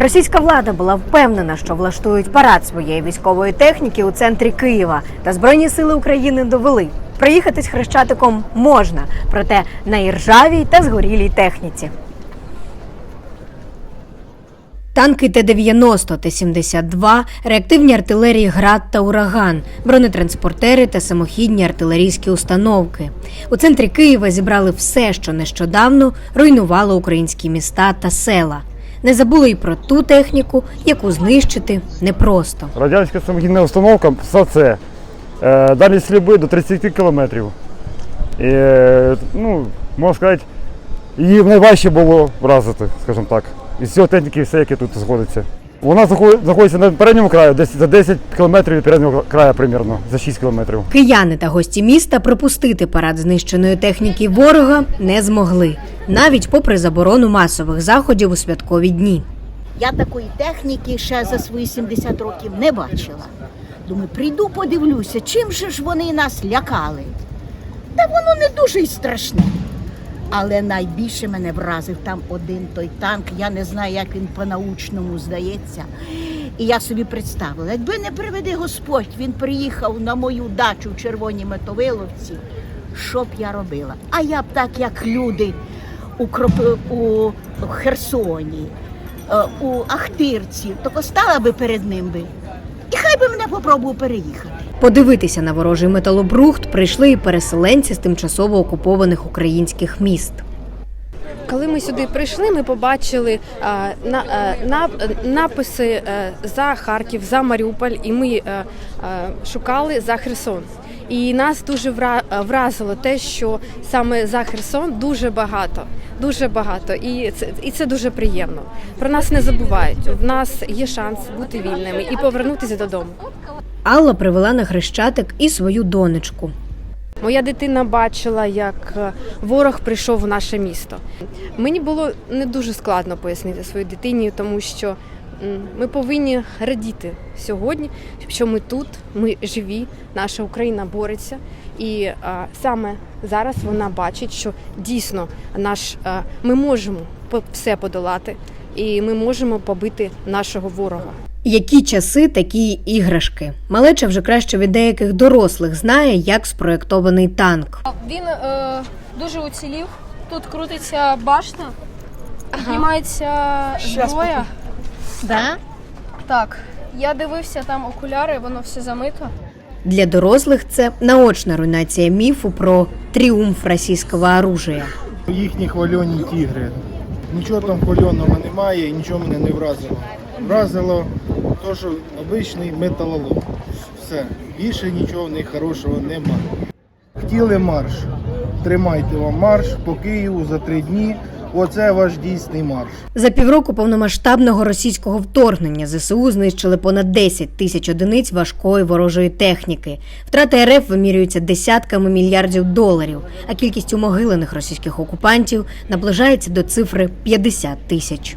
Російська влада була впевнена, що влаштують парад своєї військової техніки у центрі Києва, та збройні сили України довели. Приїхатись хрещатиком можна, проте на іржавій та згорілій техніці. Танки Т-90, Т-72, реактивні артилерії «Град» та «Ураган», бронетранспортери та самохідні артилерійські установки. У центрі Києва зібрали все, що нещодавно руйнувало українські міста та села. Не забули й про ту техніку, яку знищити непросто. Радянська самогінна установка все це. Далі сліби до 30 кілометрів. І, е, ну, можна сказати, її найважче було вразити, скажімо так. Із цього техніки все, яке тут знаходиться. Вона знаходиться на передньому краю, десь за 10 кілометрів від переднього краю примірно, за 6 кілометрів. Кияни та гості міста пропустити парад знищеної техніки ворога не змогли, навіть попри заборону масових заходів у святкові дні. Я такої техніки ще за свої 70 років не бачила. Думаю, прийду, подивлюся, чим же ж вони нас лякали. Та воно не дуже й страшне. Але найбільше мене вразив там один той танк. Я не знаю, як він по-научному здається. І я собі представила, якби не приведи Господь, він приїхав на мою дачу в Червоній Метовиловці, що б я робила? А я б так, як люди у, Кроп... у Херсоні, е, у Ахтирці, то стала би перед ним би. І хай би мене попробував переїхати. Подивитися на ворожий металобрухт прийшли і переселенці з тимчасово окупованих українських міст. Коли ми сюди прийшли, ми побачили а, на, а, на, написи е, за Харків, за Маріуполь, і ми е, е, шукали за Херсон. І нас дуже вра- е, вразило те, що саме за Херсон дуже багато, дуже багато, і це, і це дуже приємно. Про нас не забувають. У нас є шанс бути вільними і повернутися додому. Алла привела на хрещатик і свою донечку. Моя дитина бачила, як е, ворог прийшов в наше місто. Мені було не дуже складно пояснити своїй дитині, тому що ми повинні радіти сьогодні, що ми тут, ми живі, наша Україна бореться. І е, саме зараз вона бачить, що дійсно наш, е, ми можемо все подолати, і ми можемо побити нашого ворога. Які часи, такі іграшки. Малеча вже краще від деяких дорослих знає, як спроєктований танк. Він е, дуже уцілів. Тут крутиться башта, піднімається зброя. Да? Так, я дивився там окуляри, воно все замито. Для дорослих це наочна руйнація міфу про тріумф російського оружия. Їхні хвальоні тігри. Нічого там хвильонного немає і нічого мене не вразило. Вразило те, що обичний металолом. Все. Більше нічого не хорошого немає. Хотіли марш. Тримайте вам марш по Києву за три дні. Оце ваш дійсний марш. За півроку повномасштабного російського вторгнення ЗСУ знищили понад 10 тисяч одиниць важкої ворожої техніки. Втрати РФ вимірюються десятками мільярдів доларів, а кількість умогилених російських окупантів наближається до цифри 50 тисяч.